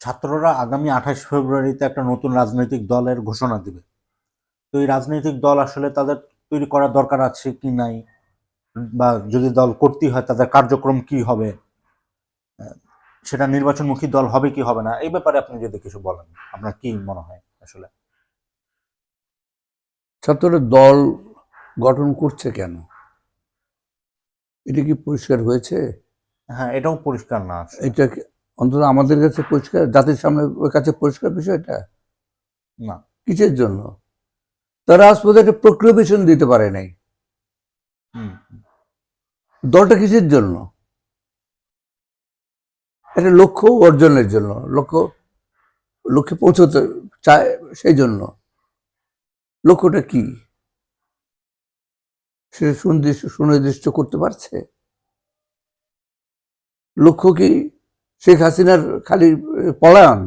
ছাত্ররা আগামী আঠাশ ফেব্রুয়ারিতে একটা নতুন রাজনৈতিক দলের ঘোষণা দিবে। তো এই রাজনৈতিক দল আসলে তাদের তৈরি করার দরকার আছে কি নাই? বা যদি দল করতেই হয় তাদের কার্যক্রম কি হবে? সেটা নির্বাচনমুখী দল হবে কি হবে না? এই ব্যাপারে আপনি যদি কিছু বলেন আপনার কি মনে হয় আসলে? ছাত্ররা দল গঠন করছে কেন? এটা কি পরিষ্কার হয়েছে? হ্যাঁ এটাও পরিষ্কার না। এটা অন্তত আমাদের কাছে পরিষ্কার জাতির সামনে ওর কাছে পরিষ্কার বিষয়টা? না। কিসের জন্য? তারা আজ পর্যন্ত একটা প্রক্রিয়েশন দিতে পারে নাই। দলটা কিসের জন্য? একটা লক্ষ্য অর্জনের জন্য লক্ষ্য লক্ষ্যে পৌঁছতে চায় সেই জন্য। লক্ষ্যটা কি? সে সুনির্দিষ্ট সুনির্দিষ্ট করতে পারছে? লক্ষ্য কি শেখ হাসিনার খালি পলায়ন,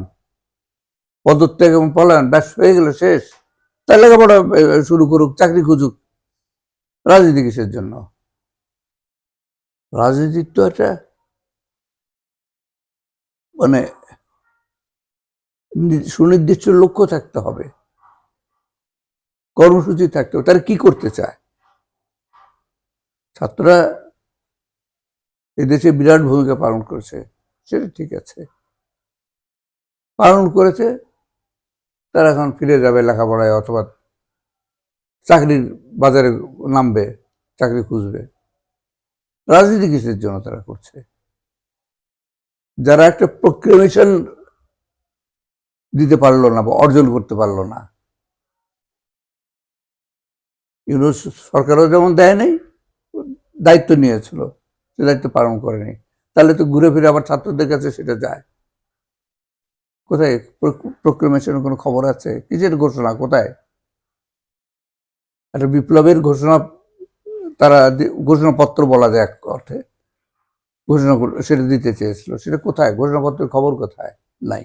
পদত্যাগ এবং পলায়ন, ব্যাস, হয়ে গেল শেষ। তাই লেখাপড়া শুরু করুক, চাকরি খুঁজুক, রাজনীতি কিসের জন্য? রাজনীতির তো একটা মানে সুনির্দিষ্ট লক্ষ্য থাকতে হবে। কর্মসূচি থাকতে হবে। তারা কি করতে চায়? ছাত্ররা এদেশে বিরাট ভূমিকা পালন করেছে। সেটা ঠিক আছে। পালন করেছে, তারা এখন ফিরে যাবে লেখাপড়ায় অথবা চাকরির বাজারে নামবে, চাকরি খুঁজবে। রাজনীতি কিসের জন্য তারা করছে? যারা একটা প্রক্রিয়েশন দিতে পারল না বা অর্জন করতে পারল না। ইউনুস সরকারও যেমন দেয় নাই, দায়িত্ব নিয়েছিল, সে দায়িত্ব পালন করেনি। তাহলে তো ঘুরে ফিরে আবার ছাত্রদের কাছে সেটা যায়। কোথায় প্রক্রিমেশনের কোনো খবর আছে? কিসের ঘোষণা? কোথায়? একটা বিপ্লবের ঘোষণা তারা ঘোষণাপত্র বলা যায় এক অর্থে। ঘোষণা সেটা দিতে চেয়েছিল। সেটা কোথায়? ঘোষণাপত্রের খবর কোথায়? নাই।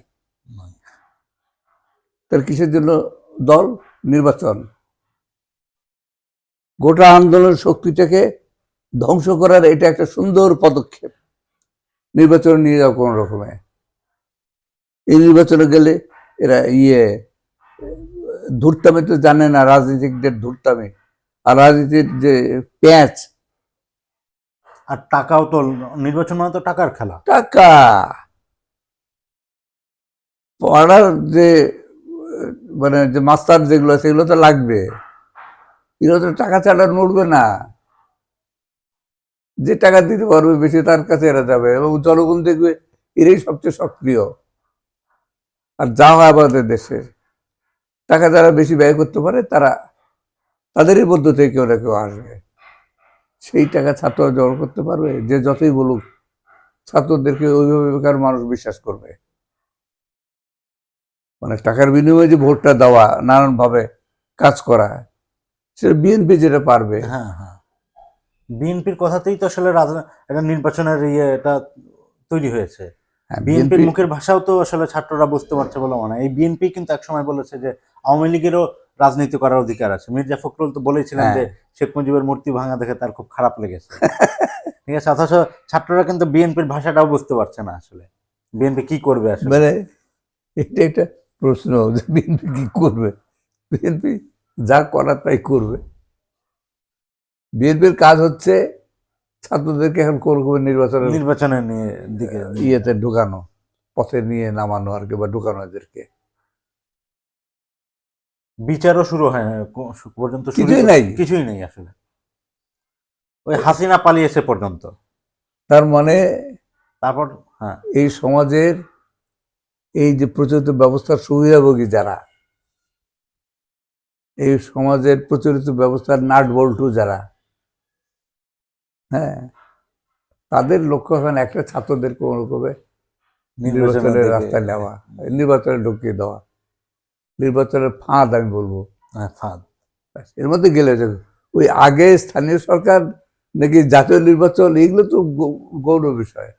তার কিসের জন্য দল? নির্বাচন। গোটা আন্দোলন শক্তিটাকে ধ্বংস করার এটা একটা সুন্দর পদক্ষেপ। নির্বাচনে নিয়ে যাও কোন রকমে। এই নির্বাচনে গেলে এরা ইয়ে ধূর্তামে তো জানে না রাজনীতিকদের ধূর্তামে। আর রাজনীতির যে প্যাঁচ আর টাকাও তো নির্বাচন মানে তো টাকার খেলা। টাকা! পড়ার যে মানে যে মাস্টার যেগুলো সেগুলো তো লাগবে। এগুলো তো টাকা ছাড়া নড়বে না। যে টাকা দিতে পারবে বেশি তার কাছে এরা যাবে এবং জনগণ দেখবে এরাই সবচেয়ে সক্রিয়। আর যা হয় আমাদের দেশে। টাকা যারা বেশি ব্যয় করতে পারে, তারা তাদেরই মধ্য থেকে কেউ না কেউ আসবে। সেই টাকা ছাত্ররা জড়ো করতে পারবে, যে যতই বলুক, ছাত্রদেরকে ওইভাবে মানুষ বিশ্বাস করবে। মানে টাকার বিনিময়ে যে ভোটটা দেওয়া, নানানভাবে কাজ করা, সেটা বিএনপি যেটা পারবে। হ্যাঁ হ্যাঁ। বিএনপির কথাতেই তো আসলে একটা নির্বাচনের ইয়ে এটা তৈরি হয়েছে। হ্যাঁ, বিএনপির মুখের ভাষাও তো আসলে ছাত্ররা বুঝতে পারছে বলে মনে হয়। এই বিএনপি কিন্তু একসময় বলেছে যে আওয়ামী লীগেরও রাজনীতি করার অধিকার আছে। মির্জা ফখরুল তো বলেছিলেন হ্যাঁ। যে শেখ মুজিবের মূর্তি ভাঙা দেখে তার খুব খারাপ লেগেছে। ঠিক আছে অথচ ছাত্ররা কিন্তু বিএনপির ভাষাটাও বুঝতে পারছে না আসলে। বিএনপি কি করবে আসলে? মানে এটা একটা প্রশ্ন যে বিএনপি কি করবে? বিএনপি যা করার তাই করবে। বিএনপির কাজ হচ্ছে ছাত্রদেরকে এখন কোন নির্বাচনের নির্বাচনের নিয়ে দিকে ইয়েতে ঢুকানো পথে নিয়ে নামানো আর কি বা ঢুকানো এদেরকে। বিচারও শুরু হয় না পর্যন্ত কিছুই নাই। কিছুই নেই আসলে। ওই হাসিনা পালিয়েছে পর্যন্ত। তার মানে তারপর হ্যাঁ। এই সমাজের এই যে প্রচলিত ব্যবস্থার সুবিধাভোগী যারা এই সমাজের প্রচলিত ব্যবস্থার নাট বল্টু যারা হ্যাঁ। তাদের লক্ষ্য এখন একটা ছাত্রদের কোনো রকমে নির্বাচনের রাস্তায় নেওয়া নির্বাচনে ঢুকিয়ে দেওয়া। নির্বাচনের ফাঁদ আমি বলব। হ্যাঁ, ফাঁদ। এর মধ্যে গেলে ওই আগে স্থানীয় সরকার নাকি জাতীয় নির্বাচন এগুলো তো গৌরব বিষয়।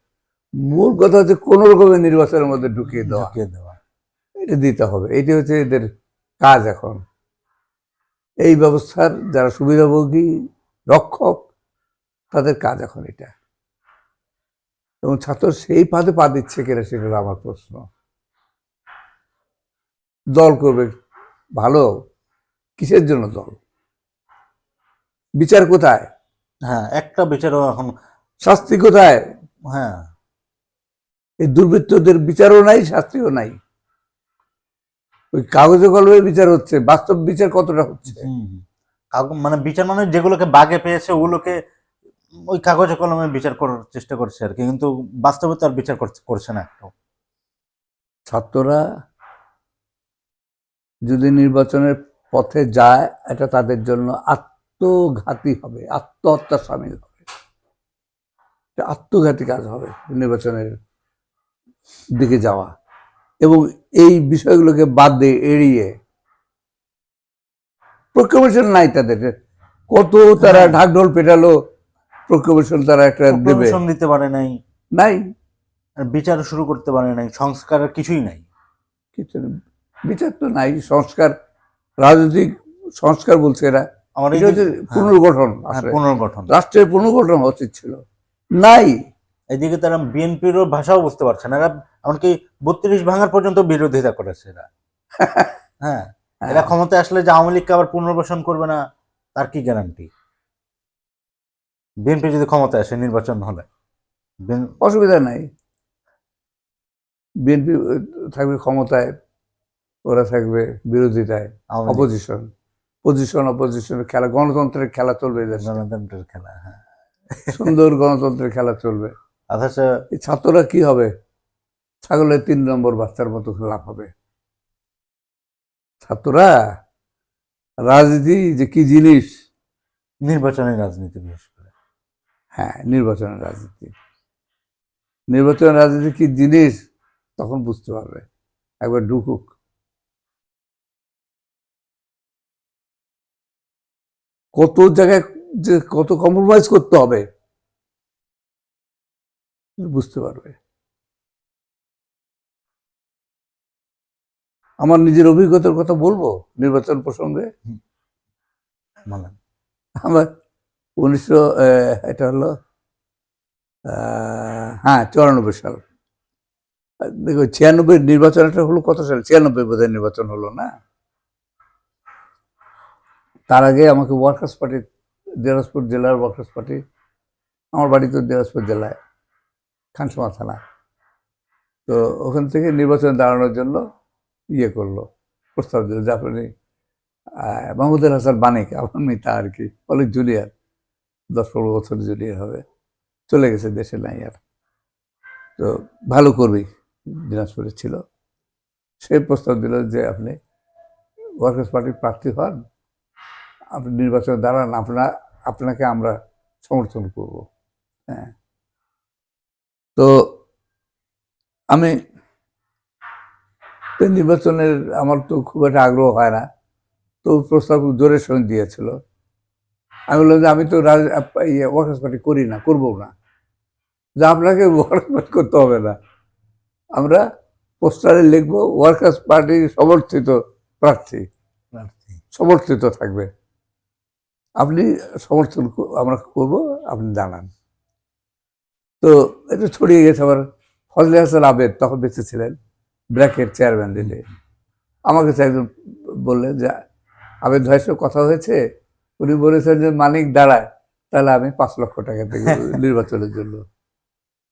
মূল কথা হচ্ছে কোন রকমের নির্বাচনের মধ্যে ঢুকিয়ে দেওয়া। ঢুকিয়ে দেওয়া। এটা দিতে হবে। এটি হচ্ছে এদের কাজ এখন। এই ব্যবস্থার যারা সুবিধাভোগী রক্ষক তাদের কাজ এখন এটা। এবং ছাত্র সেই পাদে পা দিচ্ছে কিনা সেটা আমার প্রশ্ন। দল করবে ভালো? কিসের জন্য দল? বিচার কোথায়? হ্যাঁ একটা বিচারও এখন শাস্তি কোথায়? হ্যাঁ। এই দুর্বৃত্তদের বিচারও নাই শাস্তিও নাই। ওই কাগজে কলমে বিচার হচ্ছে বাস্তব বিচার কতটা হচ্ছে। মানে বিচার মানে যেগুলোকে বাগে পেয়েছে ওগুলোকে ওই কাগজে কলমে বিচার করার চেষ্টা করছে আর কি কিন্তু বাস্তবে তো আর বিচার করছে- না একটাও। ছাত্ররা যদি নির্বাচনের পথে যায় এটা তাদের জন্য আত্মঘাতী হবে আত্মহত্যা সামিল হবে। আত্মঘাতী কাজ হবে নির্বাচনের দিকে যাওয়া। এবং এই বিষয়গুলোকে বাদ দিয়ে এড়িয়ে প্রোক্লেমেশন নাই তাদের। কত তারা। ঢাকঢোল পেটালো প্রোক্লেমেশন তারা একটা দেবে। দিতে পারে নাই। নাই। আর বিচার শুরু করতে পারে নাই। সংস্কারের কিছুই নাই। কিছু বিচার তো নাই। সংস্কার রাজনৈতিক সংস্কার বলছে এরা। এটা হচ্ছে যে- হ্যাঁ, পুনর্গঠন হ্যাঁ, পুনর্গঠন। রাষ্ট্রের পুনর্গঠন উচিত ছিল। নাই। এদিকে তারা বিএনপির ভাষাও বুঝতে পারছে না। এরা এমনকি বত্রিশ ভাঙার পর্যন্ত বিরোধিতা করেছে এরা। হ্যাঁ। এরা ক্ষমতায় আসলে যে আওয়ামী লীগকে আবার পুনর্বাসন করবে না তার কি গ্যারান্টি বিএনপি যদি ক্ষমতায় আসে নির্বাচন হলে। অসুবিধা নাই। বিএনপি থাকবে ক্ষমতায় ওরা থাকবে বিরোধিতায় অপোজিশন পজিশন অপোজিশনের খেলা গণতন্ত্রের খেলা চলবে গণতন্ত্রের খেলা হ্যাঁ। সুন্দর গণতন্ত্রের খেলা চলবে। অথচ এই ছাত্ররা কি হবে? ছাগলের তিন নম্বর বাচ্চার মতো লাভ হবে। ছাত্ররা রাজনীতি যে কি জিনিস? নির্বাচনী রাজনীতি। বিশেষ হ্যাঁ নির্বাচনের রাজনীতি। নির্বাচনের রাজনীতি কি জিনিস? তখন বুঝতে পারবে। একবার ঢুকুক। কত জায়গায় যে কত কম্প্রোমাইজ করতে হবে বুঝতে পারবে। আমার নিজের অভিজ্ঞতার কথা বলব নির্বাচন প্রসঙ্গে? আমার উনিশশো এটা হলো হ্যাঁ চুরানব্বই সাল। দেখো, ছিয়ানব্বই নির্বাচনটা হলো কত সালে? ছিয়ানব্বই বোধহয় নির্বাচন হলো না? তার আগে আমাকে ওয়ার্কার্স পার্টি, দিনাজপুর জেলার ওয়ার্কার্স পার্টি, আমার বাড়ি তো দিনাজপুর জেলায়, খানসমা থানা তো ওখান থেকে নির্বাচনে দাঁড়ানোর জন্য ইয়ে করল, প্রস্তাব দিল যে আপনি মাহমুদুল হাসান বানিক, আমার মিতা আর কি অনেক জুনিয়র। দশ পনেরো বছর জুনিয়র হবে চলে গেছে দেশে নাই আর। তো ভালো করবি দিনাজপুরে ছিল। সে প্রস্তাব দিল যে আপনি ওয়ার্কার্স পার্টির প্রার্থী হন, আপনি নির্বাচনে দাঁড়ান আপনার আপনাকে আমরা সমর্থন করব। হ্যাঁ। তো আমি নির্বাচনের, আমার তো খুব একটা আগ্রহ হয় না। তো প্রস্তাব জোরের সঙ্গে দিয়েছিল। আমি বললাম যে আমি তো ইয়ে ওয়ার্কার্স পার্টি করি না করব না। যে আপনাকে ওয়ার্কার্স পার্টি করতে হবে না। আমরা পোস্টারে লিখব ওয়ার্কার্স পার্টি সমর্থিত প্রার্থী। প্রার্থী। সমর্থিত থাকবে। আপনি সমর্থন আমরা করব আপনি জানান তো এটা ছড়িয়ে গেছে আবার ফজলে হাসান আবেদ তখন বেঁচে ছিলেন ব্র্যাকের চেয়ারম্যান দিলে আমার কাছে একজন বললেন যে আবেদ ভাইয়ের সাথে কথা হয়েছে? উনি বলেছেন যে মানিক দাঁড়ায়। তাহলে আমি পাঁচ লক্ষ টাকা দেবো নির্বাচনের জন্য।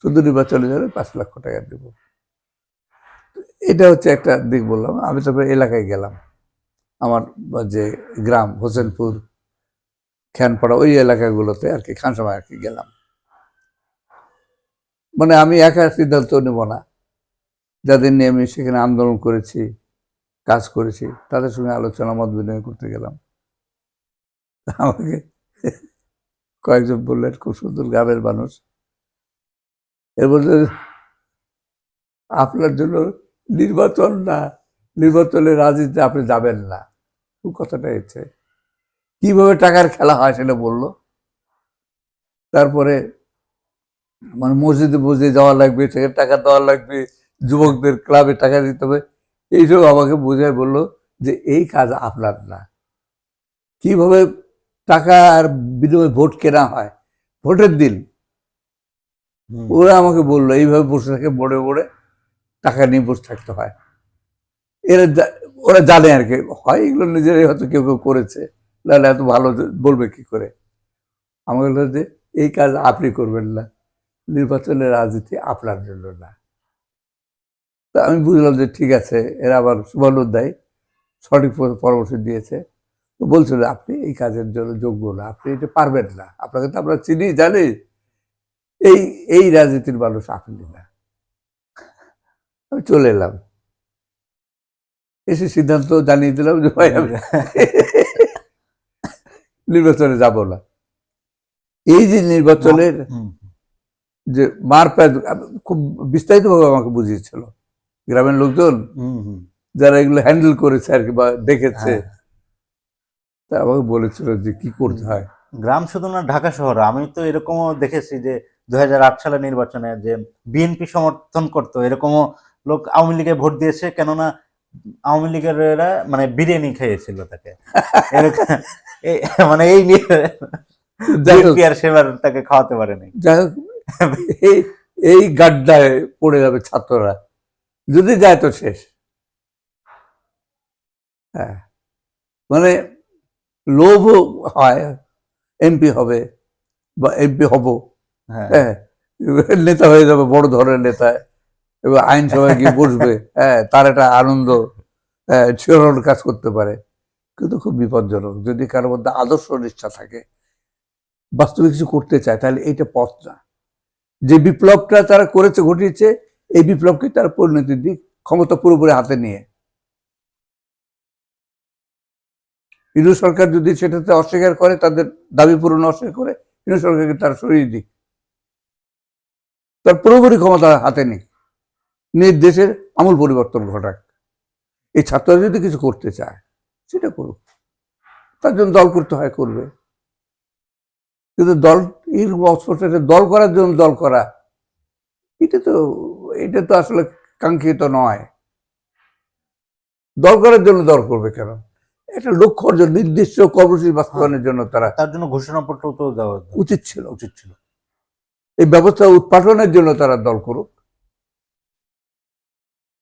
শুধু নির্বাচনের জন্য পাঁচ লক্ষ টাকা দেবো। এটা হচ্ছে একটা দিক বললাম। আমি তারপরে এলাকায় গেলাম। আমার যে গ্রাম হোসেনপুর খ্যানপাড়া ওই এলাকাগুলোতে আর কি খানসময় আর কি গেলাম। মানে আমি একা সিদ্ধান্ত নেব না। যাদের নিয়ে আমি সেখানে আন্দোলন করেছি কাজ করেছি তাদের সঙ্গে আলোচনা মত বিনিময় করতে গেলাম। আমাকে কয়েকজন বললেন, খুব সুন্দর গ্রামের মানুষ। এর মধ্যে আপনার জন্য নির্বাচন না নির্বাচনের রাজনীতিতে আপনি যাবেন না। কথাটা হচ্ছে কীভাবে টাকার খেলা হয় সেটা বলল। তারপরে মানে মসজিদে মসজিদে যাওয়া লাগবে, সেখানে টাকা দেওয়া লাগবে, যুবকদের ক্লাবে টাকা দিতে হবে। এইসব আমাকে বোঝায় বলল যে, এই কাজ আপনার না। কীভাবে টাকা আর বিনিময়ে ভোট কেনা হয়। ভোটের দিন ওরা আমাকে বলল এইভাবে বসে থাকে বড়ে বড়ে টাকা নিয়ে বসে থাকতে হয়। এরা ওরা জানে আর কি হয় এগুলো নিজেরাই হয়তো কেউ কেউ করেছে। নাহলে এত ভালো বলবে কি করে? আমাকে বলল যে এই কাজ আপনি করবেন না। নির্বাচনের রাজনীতি আপনার জন্য না। তা আমি বুঝলাম যে ঠিক আছে এরা আবার সুবর্ণ দেয় সঠিক পরামর্শ দিয়েছে। বলছিল আপনি এই কাজের জন্য যোগ্য না আপনি এটা পারবেন না। আপনাকে তো আমরা চিনি জানি। এই এই রাজনীতির মানুষ আপনি না। আমি চলে এলাম। এসে সিদ্ধান্ত জানিয়ে দিলাম যে ভাই আমি নির্বাচনে যাব না। এই যে নির্বাচনের যে মারপ্যাচ খুব বিস্তারিতভাবে আমাকে বুঝিয়েছিল। গ্রামের লোকজন যারা এগুলো হ্যান্ডেল করেছে আর কি বা দেখেছে হ্যাঁ। তা আমাকে বলেছিল যে কি করতে হয়। গ্রাম শুধু না ঢাকা শহর। আমি তো এরকমও দেখেছি যে দু সালে নির্বাচনে যে বিএনপি সমর্থন করতো এরকমও লোক আওয়ামী লীগে ভোট দিয়েছে কেননা আওয়ামী লীগের এরা মানে বিরিয়ানি খাইয়েছিল তাকে। মানে এই নিয়ে আর সেবার তাকে খাওয়াতে পারেনি। যাই হোক এই এই গাড্ডায় পড়ে যাবে ছাত্ররা। যদি যায় তো শেষ। হ্যাঁ। মানে লোভ হয় এমপি হবে বা এমপি হব। হ্যাঁ। হ্যাঁ নেতা হয়ে যাবে বড় ধরনের নেতা। এবার আইনসভায় গিয়ে বসবে। হ্যাঁ তার একটা আনন্দ হ্যাঁ শিহরণ কাজ করতে পারে। কিন্তু খুব বিপজ্জনক। যদি কারোর মধ্যে আদর্শ নিষ্ঠা থাকে বাস্তবে কিছু করতে চায় তাহলে এইটা পথ না। যে বিপ্লবটা তারা করেছে ঘটিয়েছে এই বিপ্লবকে তারা পরিণতির দিক ক্ষমতা পুরোপুরি হাতে নিয়ে। ইন্দু সরকার যদি সেটাতে অস্বীকার করে, তাদের দাবি পূরণ অস্বীকার করে, ইন্দু সরকারকে তারা সরিয়ে দিক। তার পুরোপুরি ক্ষমতা হাতে নেই নিজ দেশের আমূল পরিবর্তন ঘটাক। এই ছাত্ররা যদি কিছু করতে চায়, সেটা করুক। তার জন্য দল করতে হয়, করবে। কিন্তু দল এরকম অস্পষ্টে দল করার জন্য দল করা, এটা তো এটা তো আসলে কাঙ্ক্ষিত নয়। দল করার জন্য দল করবে কেন? একটা লক্ষ্য অর্জন নির্দিষ্ট কর্মসূচি বাস্তবায়নের জন্য তারা তার জন্য ঘোষণাপত্র তো দেওয়া উচিত ছিল উচিত ছিল। এই ব্যবস্থা উৎপাদনের জন্য তারা দল করুক।